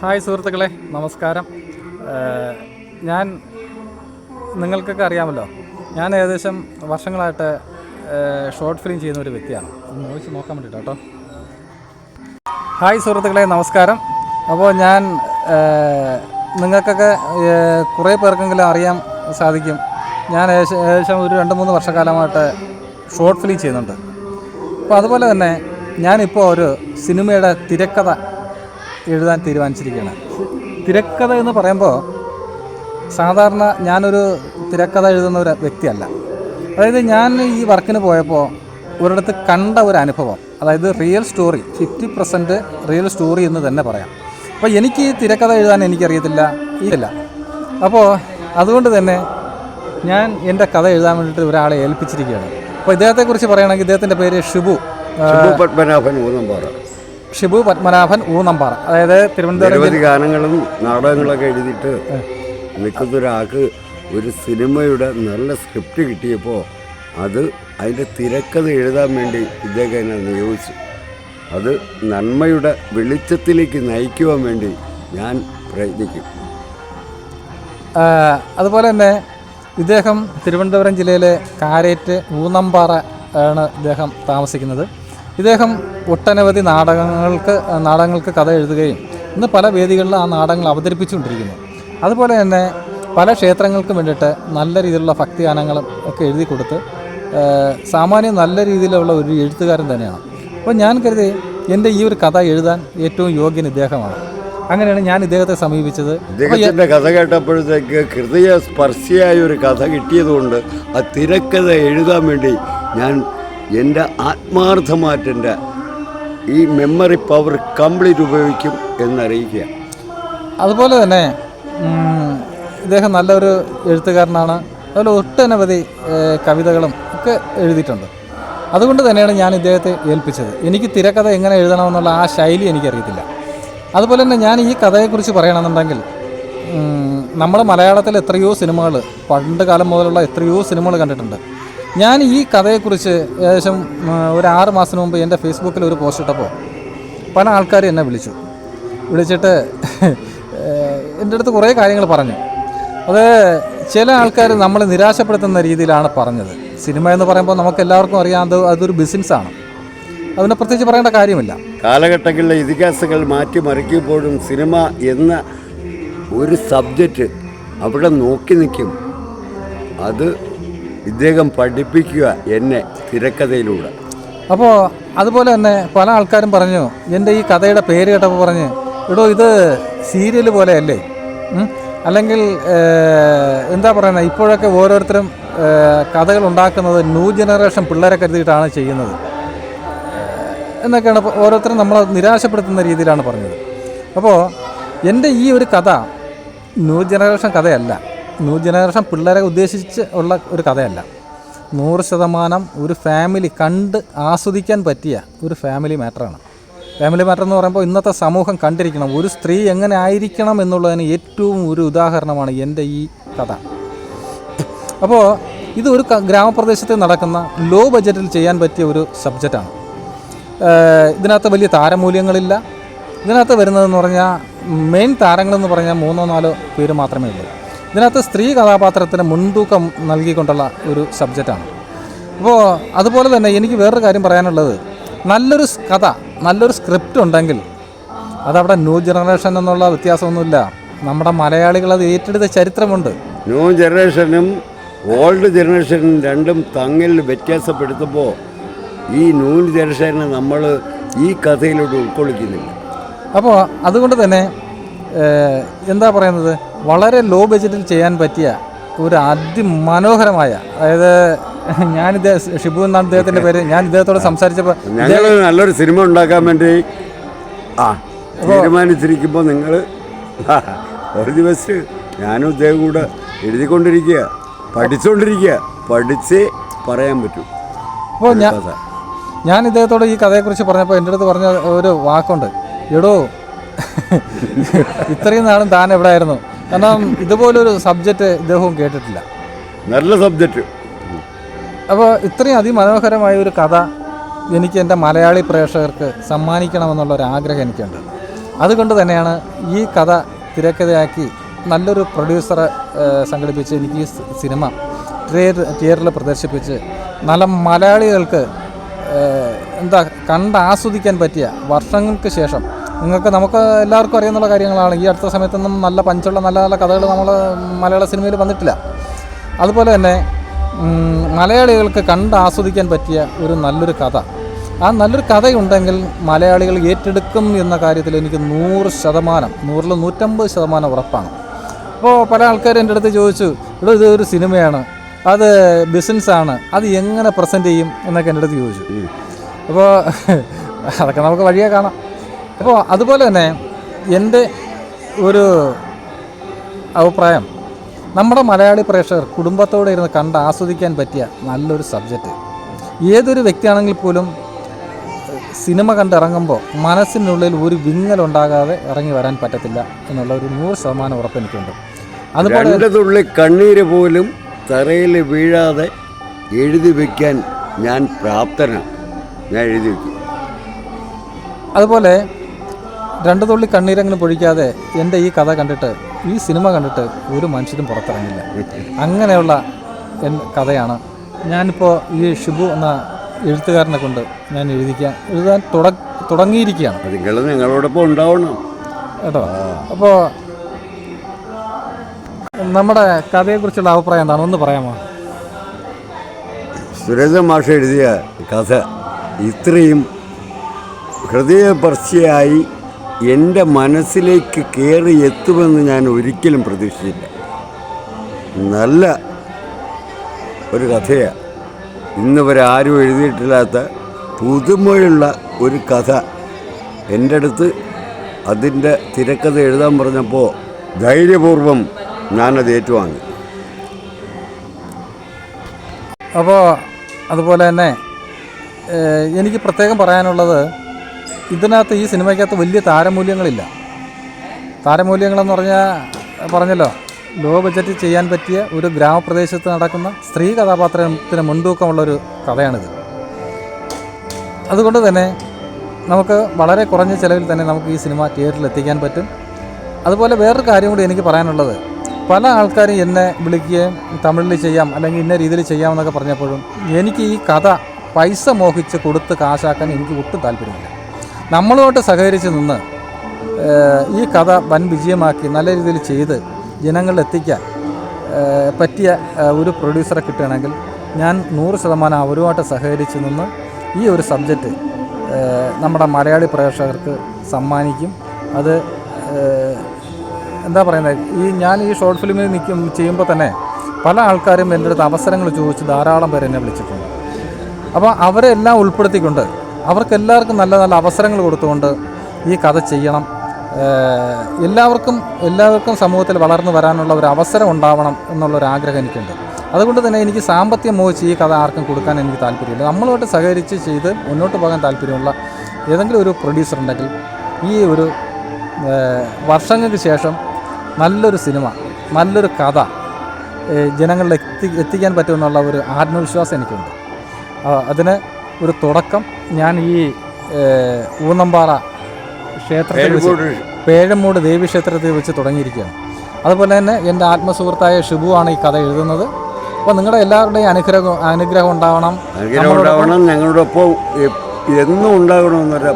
Hi സുഹൃത്തുക്കളെ നമസ്കാരം. ഞാൻ നിങ്ങൾക്കൊക്കെ അറിയാമല്ലോ ഞാൻ ഏകദേശം വർഷങ്ങളായിട്ട് ഷോർട്ട് ഫിലിം ചെയ്യുന്ന ഒരു വ്യക്തിയാണ്. ചോദിച്ച് നോക്കാൻ വേണ്ടിയിട്ട് കേട്ടോ ഹായ് സുഹൃത്തുക്കളെ നമസ്കാരം. അപ്പോൾ ഞാൻ നിങ്ങൾക്കൊക്കെ കുറേ പേർക്കെങ്കിലും അറിയാൻ സാധിക്കും. ഞാൻ ഏകദേശം ഏകദേശം ഒരു രണ്ട് മൂന്ന് വർഷക്കാലമായിട്ട് ഷോർട്ട് ഫിലിം ചെയ്യുന്നുണ്ട്. അപ്പോൾ അതുപോലെ തന്നെ ഞാനിപ്പോൾ ഒരു സിനിമയുടെ തിരക്കഥ എഴുതാൻ തീരുമാനിച്ചിരിക്കുകയാണ്. തിരക്കഥ എന്ന് പറയുമ്പോൾ സാധാരണ ഞാനൊരു തിരക്കഥ എഴുതുന്ന ഒരു വ്യക്തിയല്ല. അതായത് ഞാൻ ഈ വർക്കിന് പോയപ്പോൾ ഒരിടത്ത് കണ്ട ഒരു അനുഭവം അതായത് real story fifty percent real story എന്ന് തന്നെ പറയാം. അപ്പോൾ എനിക്ക് ഈ തിരക്കഥ എഴുതാൻ എനിക്കറിയത്തില്ല ഇല്ല. അപ്പോൾ അതുകൊണ്ട് തന്നെ ഞാൻ എന്റെ കഥ എഴുതാൻ വേണ്ടിയിട്ട് ഒരാളെ ഏൽപ്പിച്ചിരിക്കുകയാണ്. അപ്പോൾ ഇദ്ദേഹത്തെക്കുറിച്ച് പറയുകയാണെങ്കിൽ ഇദ്ദേഹത്തിന്റെ പേര് ഷിബു. പത്മനാഭൻ ഊന്നമ്പാറ. ഷിബു പത്മനാഭൻ ഊന്നമ്പാറ അതായത് തിരുവനന്തപുരം നിരവധി ഗാനങ്ങളും നാടകങ്ങളൊക്കെ എഴുതിയിട്ട് മിക്കതൊരാൾക്ക് ഒരു സിനിമയുടെ നല്ല സ്ക്രിപ്റ്റ് കിട്ടിയപ്പോൾ അത് അതിന്റെ തിരക്കഥ എഴുതാൻ വേണ്ടി ഇദ്ദേഹം എന്നെ നിയോഗിച്ചു. അത് നന്മയുടെ വെളിച്ചത്തിലേക്ക് നയിക്കുവാൻ വേണ്ടി ഞാൻ പ്രയത്നിക്കും. അതുപോലെ തന്നെ ഇദ്ദേഹം തിരുവനന്തപുരം ജില്ലയിലെ കാരേറ്റ് ഊന്നമ്പാറ ആണ് ഇദ്ദേഹം താമസിക്കുന്നത്. ഇദ്ദേഹം ഒട്ടനവധി നാടകങ്ങൾക്ക് നാടകങ്ങൾക്ക് കഥ എഴുതുകയും ഇന്ന് പല വേദികളിൽ ആ നാടകങ്ങൾ അവതരിപ്പിച്ചുകൊണ്ടിരിക്കുന്നു. അതുപോലെ തന്നെ പല ക്ഷേത്രങ്ങൾക്കും വേണ്ടിയിട്ട് നല്ല രീതിയിലുള്ള ഭക്തിഗാനങ്ങളും ഒക്കെ എഴുതി കൊടുത്ത് സാമാന്യം നല്ല രീതിയിലുള്ള ഒരു എഴുത്തുകാരൻ തന്നെയാണ്. അപ്പോൾ ഞാൻ കരുതി എന്റെ ഈ ഒരു കഥ എഴുതാൻ ഏറ്റവും യോഗ്യൻ ഇദ്ദേഹമാണ്. അങ്ങനെയാണ് ഞാൻ ഇദ്ദേഹത്തെ സമീപിച്ചത്. ഇദ്ദേഹത്തിന്റെ കഥ കേട്ടപ്പോഴത്തേക്ക് ഹൃദയ സ്പർശിയായ ഒരു കഥ കിട്ടിയതുകൊണ്ട് ആ തിരക്കഥ എഴുതാൻ വേണ്ടി ഞാൻ എന്റെ ആത്മാർത്ഥമായിട്ടെന്റെ ഈ മെമ്മറി പവർ കംപ്ലീറ്റ് ഉപയോഗിക്കും എന്നറിയിക്കുക. അതുപോലെ തന്നെ ഇദ്ദേഹം നല്ലൊരു എഴുത്തുകാരനാണ്. അതുപോലെ ഒട്ടനവധി കവിതകളും ഒക്കെ എഴുതിയിട്ടുണ്ട്. അതുകൊണ്ട് തന്നെയാണ് ഞാൻ ഇദ്ദേഹത്തെ ഏൽപ്പിച്ചത്. എനിക്ക് തിരക്കഥ എങ്ങനെ എഴുതണമെന്നുള്ള ആ ശൈലി എനിക്കറിയത്തില്ല. അതുപോലെ തന്നെ ഞാൻ ഈ കഥയെക്കുറിച്ച് പറയണമെന്നുണ്ടെങ്കിൽ നമ്മുടെ മലയാളത്തിൽ എത്രയോ സിനിമകൾ പണ്ട് കാലം മുതലുള്ള എത്രയോ സിനിമകൾ കണ്ടിട്ടുണ്ട്. ഞാൻ ഈ കഥയെക്കുറിച്ച് ഏകദേശം ഒരു ആറ് മാസത്തിന് മുമ്പ് എന്റെ ഫേസ്ബുക്കിൽ ഒരു പോസ്റ്റ് ഇട്ടപ്പോൾ പല ആൾക്കാരും എന്നെ വിളിച്ചു. വിളിച്ചിട്ട് എന്റെ അടുത്ത് കുറേ കാര്യങ്ങൾ പറഞ്ഞു. അത് ചില ആൾക്കാർ നമ്മളെ നിരാശപ്പെടുത്തുന്ന രീതിയിലാണ് പറഞ്ഞത്. സിനിമ എന്ന് പറയുമ്പോൾ നമുക്ക് എല്ലാവർക്കും അറിയാം അത് അതൊരു ബിസിനസ്സാണ് അതിനെ പ്രത്യേകിച്ച് പറയേണ്ട കാര്യമില്ല. കാലഘട്ടങ്ങളിലെ ഇതിഹാസങ്ങൾ മാറ്റിമറിക്കുമ്പോഴും സിനിമ എന്ന ഒരു സബ്ജക്റ്റ് അവിടെ നോക്കി നിൽക്കും. അത് ഇദ്ദേഹം പഠിപ്പിക്കുക എന്നെ തിരക്കഥയിലൂടെ. അപ്പോൾ അതുപോലെ തന്നെ പല ആൾക്കാരും പറഞ്ഞു എന്റെ ഈ കഥയുടെ പേര് കേട്ടപ്പോൾ പറഞ്ഞ് എടോ ഇത് സീരിയൽ പോലെയല്ലേ? അല്ലെങ്കിൽ എന്താ പറയുന്നത് ഇപ്പോഴൊക്കെ ഓരോരുത്തരും കഥകൾ ഉണ്ടാക്കുന്നത് ന്യൂ ജനറേഷൻ പിള്ളേരെ കരുതിയിട്ടാണ് ചെയ്യുന്നത്. എന്നൊക്കെയാണ് ഓരോരുത്തരും നമ്മളെ നിരാശപ്പെടുത്തുന്ന രീതിയിലാണ് പറഞ്ഞത്. അപ്പോൾ എന്റെ ഈ ഒരു കഥ ന്യൂ ജനറേഷൻ കഥയല്ല. ന്യൂ ജനറേഷൻ പിള്ളേരെ ഉദ്ദേശിച്ച് ഉള്ള ഒരു കഥയല്ല. നൂറ് ശതമാനം ഒരു ഫാമിലി കണ്ട് ആസ്വദിക്കാൻ പറ്റിയ ഒരു ഫാമിലി മാറ്ററാണ്. ഫാമിലി മാറ്റർ എന്ന് പറയുമ്പോൾ ഇന്നത്തെ സമൂഹം കണ്ടിരിക്കണം ഒരു സ്ത്രീ എങ്ങനെ ആയിരിക്കണം എന്നുള്ളതിന് ഏറ്റവും ഒരു ഉദാഹരണമാണ് എന്റെ ഈ കഥ. അപ്പോൾ ഇത് ഒരു ഗ്രാമപ്രദേശത്ത് നടക്കുന്ന ലോ ബജറ്റിൽ ചെയ്യാൻ പറ്റിയ ഒരു സബ്ജക്റ്റാണ്. ഇതിനകത്ത് വലിയ താരമൂല്യങ്ങളില്ല. ഇതിനകത്ത് വരുന്നതെന്ന് പറഞ്ഞാൽ മെയിൻ താരങ്ങളെന്ന് പറഞ്ഞാൽ മൂന്നോ നാലോ പേര് മാത്രമേ ഉള്ളൂ. ഇതിനകത്ത് സ്ത്രീ കഥാപാത്രത്തിന് മുൻതൂക്കം നൽകിക്കൊണ്ടുള്ള ഒരു സബ്ജക്റ്റാണ്. അപ്പോൾ അതുപോലെ തന്നെ എനിക്ക് വേറൊരു കാര്യം പറയാനുള്ളത്. നല്ലൊരു കഥ നല്ലൊരു സ്ക്രിപ്റ്റ് ഉണ്ടെങ്കിൽ അതവിടെ ന്യൂ ജനറേഷൻ എന്നുള്ള വ്യത്യാസമൊന്നുമില്ല. നമ്മുടെ മലയാളികൾ അത് ഏറ്റെടുത്ത ചരിത്രമുണ്ട്. ന്യൂ ജനറേഷനും ഓൾഡ് ജനറേഷനും രണ്ടും തമ്മിൽ വ്യത്യാസപ്പെടുത്തുമ്പോൾ ഈ ന്യൂ ജനറേഷനെ നമ്മൾ ഈ കഥയിലൂടെ ഉൾക്കൊള്ളിക്കുന്നില്ല. അപ്പോൾ അതുകൊണ്ട് തന്നെ എന്താ പറയുന്നത്? വളരെ ലോ ബഡ്ജറ്റിൽ ചെയ്യാൻ പറ്റിയ ഒരു അതിമനോഹരമായ അതായത് ഞാനിത് ഷിബു എന്നാണ് ഇദ്ദേഹത്തിന്റെ പേര് ഞാൻ ഇദ്ദേഹത്തോട് സംസാരിച്ചപ്പോൾ ഞങ്ങൾ നല്ലൊരു സിനിമ ഉണ്ടാക്കാൻ വേണ്ടി ആ തീരുമാനിച്ചിരിക്കുമ്പോൾ നിങ്ങൾ ഒരു ദിവസം ഞാനും ഇദ്ദേഹം കൂടെ എഴുതിക്കൊണ്ടിരിക്കുക പഠിച്ചുകൊണ്ടിരിക്കുക പഠിച്ച് പറയാൻ പറ്റും. അപ്പോൾ ഞാൻ ഞാൻ ഇദ്ദേഹത്തോട് ഈ കഥയെക്കുറിച്ച് പറഞ്ഞപ്പോൾ എന്റെ അടുത്ത് പറഞ്ഞ ഒരു വാക്കുണ്ട്. എടോ ഇത്രയും നാളും താൻ എവിടെ ആയിരുന്നു കാരണം ഇതുപോലൊരു സബ്ജക്റ്റ് ഇദ്ദേഹവും കേട്ടിട്ടില്ല. നല്ല സബ്ജക്റ്റ് അപ്പോൾ ഇത്രയും അതിമനോഹരമായ ഒരു കഥ എനിക്ക് എന്റെ മലയാളി പ്രേക്ഷകർക്ക് സമ്മാനിക്കണമെന്നുള്ള ഒരു ആഗ്രഹം എനിക്കുണ്ട്. അതുകൊണ്ട് തന്നെയാണ് ഈ കഥ തിരക്കഥയാക്കി നല്ലൊരു പ്രൊഡ്യൂസറെ സംഘടിപ്പിച്ച് എനിക്ക് ഈ സിനിമ തിയേറ്ററിൽ പ്രദർശിപ്പിച്ച് നല്ല മലയാളികൾക്ക് എന്താ കണ്ട് ആസ്വദിക്കാൻ പറ്റിയ വർഷങ്ങൾക്ക് ശേഷം നിങ്ങൾക്ക് നമുക്ക് എല്ലാവർക്കും അറിയാവുന്ന കാര്യങ്ങളാണ്. ഈ അടുത്ത സമയത്തൊന്നും നല്ല പഞ്ചുള്ള നല്ല നല്ല കഥകൾ നമ്മൾ മലയാള സിനിമയിൽ വന്നിട്ടില്ല. അതുപോലെ തന്നെ മലയാളികൾക്ക് കണ്ട് ആസ്വദിക്കാൻ പറ്റിയ ഒരു നല്ലൊരു കഥ. ആ നല്ലൊരു കഥയുണ്ടെങ്കിൽ മലയാളികൾ ഏറ്റെടുക്കും എന്ന കാര്യത്തിൽ എനിക്ക് നൂറ് ശതമാനം നൂറിൽ നൂറ്റമ്പത് ശതമാനം ഉറപ്പാണ്. അപ്പോൾ പല ആൾക്കാരും എന്റെ അടുത്ത് ചോദിച്ചു ഇവിടെ ഇത് ഒരു സിനിമയാണ്. അത് ബിസിനസ്സാണ് അത് എങ്ങനെ പ്രസന്റ് ചെയ്യും? എന്നൊക്കെ എന്റെ അടുത്ത് ചോദിച്ചു. അപ്പോൾ അതൊക്കെ നമുക്ക് വഴിയേ കാണാം. അപ്പോൾ അതുപോലെ തന്നെ എന്റെ ഒരു അഭിപ്രായം നമ്മുടെ മലയാളി പ്രേക്ഷകർ കുടുംബത്തോടെ ഇരുന്ന് കണ്ട് ആസ്വദിക്കാൻ പറ്റിയ നല്ലൊരു സബ്ജക്റ്റ്. ഏതൊരു വ്യക്തിയാണെങ്കിൽ പോലും സിനിമ കണ്ടിറങ്ങുമ്പോൾ മനസ്സിനുള്ളിൽ ഒരു വിങ്ങലുണ്ടാകാതെ ഇറങ്ങി വരാൻ പറ്റത്തില്ല എന്നുള്ള ഒരു നൂറ് ശതമാനം ഉറപ്പ് എനിക്കുണ്ട്. അതുപോലെ കണ്ണീര് പോലും തറയിൽ വീഴാതെ എഴുതി വയ്ക്കാൻ ഞാൻ പ്രാപ്തനാണ്. ഞാൻ എഴുതി വയ്ക്കും അതുപോലെ രണ്ട് തുള്ളി കണ്ണീരെങ്കിലും പൊഴിക്കാതെ എന്റെ ഈ കഥ കണ്ടിട്ട് ഈ സിനിമ കണ്ടിട്ട് ഒരു മനുഷ്യരും പുറത്തിറങ്ങില്ല. അങ്ങനെയുള്ള എൻ കഥയാണ് ഞാനിപ്പോൾ ഈ ഷിബു എന്ന എഴുത്തുകാരനെ കൊണ്ട് ഞാൻ എഴുതിക്കാൻ എഴുതാൻ തുട തുടങ്ങിയിരിക്കുകയാണ്. നിങ്ങൾ ഞങ്ങളോടൊപ്പം ഉണ്ടാവണം. കേട്ടോ? അപ്പോൾ നമ്മുടെ കഥയെക്കുറിച്ചുള്ള അഭിപ്രായം എന്താണ്? ഒന്ന് പറയാമോ? സുരേന്ദ്ര മാഷ എഴുതിയ കഥ ഇത്രയും ഹൃദയപർശിയായി എന്റെ മനസ്സിലേക്ക് കയറി എത്തുമെന്ന് ഞാൻ ഒരിക്കലും പ്രതീക്ഷിച്ചില്ല. നല്ല ഒരു കഥയാണ് ആരും എഴുതിയിട്ടില്ലാത്ത പുതുമയുള്ള ഒരു കഥ. എന്റെ അടുത്ത് അതിന്റെ തിരക്കഥ എഴുതാൻ പറഞ്ഞപ്പോൾ ധൈര്യപൂർവം ഞാനത് ഏറ്റുവാങ്ങി. അപ്പോൾ അതുപോലെ തന്നെ എനിക്ക് പ്രത്യേകം പറയാനുള്ളത് ഇതിനകത്ത് ഈ സിനിമയ്ക്കകത്ത് വലിയ താരമൂല്യങ്ങളില്ല. താരമൂല്യങ്ങളെന്ന് പറഞ്ഞാൽ പറഞ്ഞല്ലോ ലോ ബഡ്ജറ്റിൽ ചെയ്യാൻ പറ്റിയ ഒരു ഗ്രാമപ്രദേശത്ത് നടക്കുന്ന സ്ത്രീ കഥാപാത്രത്തിന് മുൻതൂക്കമുള്ളൊരു കഥയാണിത്. അതുകൊണ്ട് തന്നെ നമുക്ക് വളരെ കുറഞ്ഞ ചിലവിൽ തന്നെ നമുക്ക് ഈ സിനിമ തിയേറ്ററിൽ എത്തിക്കാൻ പറ്റും. അതുപോലെ വേറൊരു കാര്യം കൂടി എനിക്ക് പറയാനുള്ളത്. പല ആൾക്കാരും എന്നെ വിളിക്കുകയും തമിഴിൽ ചെയ്യാം അല്ലെങ്കിൽ ഇന്ന രീതിയിൽ ചെയ്യാമെന്നൊക്കെ പറഞ്ഞപ്പോഴും എനിക്ക് ഈ കഥ പൈസ മോഹിച്ച് കൊടുത്ത് കാശാക്കാൻ എനിക്ക് ഒട്ടും താല്പര്യമില്ല. നമ്മളുമായിട്ട് സഹകരിച്ച് നിന്ന് ഈ കഥ വൻ വിജയമാക്കി നല്ല രീതിയിൽ ചെയ്ത് ജനങ്ങളിൽ എത്തിക്കാൻ പറ്റിയ ഒരു പ്രൊഡ്യൂസറെ കിട്ടുകയാണെങ്കിൽ ഞാൻ നൂറ് ശതമാനം അവരുമായിട്ട് സഹകരിച്ച് നിന്ന് ഈ ഒരു സബ്ജക്റ്റ് നമ്മുടെ മലയാളി പ്രേക്ഷകർക്ക് സമ്മാനിക്കും. അത് എന്താ പറയുന്നത് ഈ ഞാൻ ഈ ഷോർട്ട് ഫിലിമിൽ നിൽക്കും ചെയ്യുമ്പോൾ തന്നെ പല ആൾക്കാരും എന്റെ അടുത്ത് അവസരങ്ങൾ ചോദിച്ച് ധാരാളം പേര് എന്നെ വിളിച്ചിട്ടുണ്ട്. അപ്പോൾ അവരെല്ലാം ഉൾപ്പെടുത്തിക്കൊണ്ട് അവർക്ക് എല്ലാവർക്കും നല്ല നല്ല അവസരങ്ങൾ കൊടുത്തുകൊണ്ട് ഈ കഥ ചെയ്യണം. എല്ലാവർക്കും എല്ലാവർക്കും സമൂഹത്തിൽ വളർന്നു വരാനുള്ള ഒരു അവസരം ഉണ്ടാവണം എന്നുള്ളൊരു ആഗ്രഹം എനിക്കുണ്ട്. അതുകൊണ്ട് തന്നെ എനിക്ക് സാമ്പത്തികം മോഹിച്ച് ഈ കഥ ആർക്കും കൊടുക്കാൻ എനിക്ക് താല്പര്യമില്ല. നമ്മളുമായിട്ട് സഹകരിച്ച് ചെയ്ത് മുന്നോട്ട് പോകാൻ താല്പര്യമുള്ള ഏതെങ്കിലും ഒരു പ്രൊഡ്യൂസർ ഉണ്ടെങ്കിൽ ഈ ഒരു വർഷങ്ങൾക്ക് ശേഷം നല്ലൊരു സിനിമ നല്ലൊരു കഥ ജനങ്ങളിൽ എത്തി എത്തിക്കാൻ പറ്റുമെന്നുള്ള ഒരു ആത്മവിശ്വാസം എനിക്കുണ്ട്. അതിന് ഒരു തുടക്കം. ഞാൻ ഈ ഊന്നമ്പാറ ക്ഷേത്രത്തിൽ വെച്ച് പേഴമൂട് ദേവി ക്ഷേത്രത്തിൽ വെച്ച് തുടങ്ങിയിരിക്കുകയാണ്. അതുപോലെ തന്നെ എന്റെ ആത്മസുഹൃത്തായ ഷിബുവാണ് ഈ കഥ എഴുതുന്നത്. അപ്പോൾ നിങ്ങളുടെ എല്ലാവരുടെയും അനുഗ്രഹം അനുഗ്രഹം ഉണ്ടാവണം. അനുഗ്രഹം ഉണ്ടാവണം ഞങ്ങളുടെ ഒപ്പം എന്നും ഉണ്ടാകണമെന്നൊരു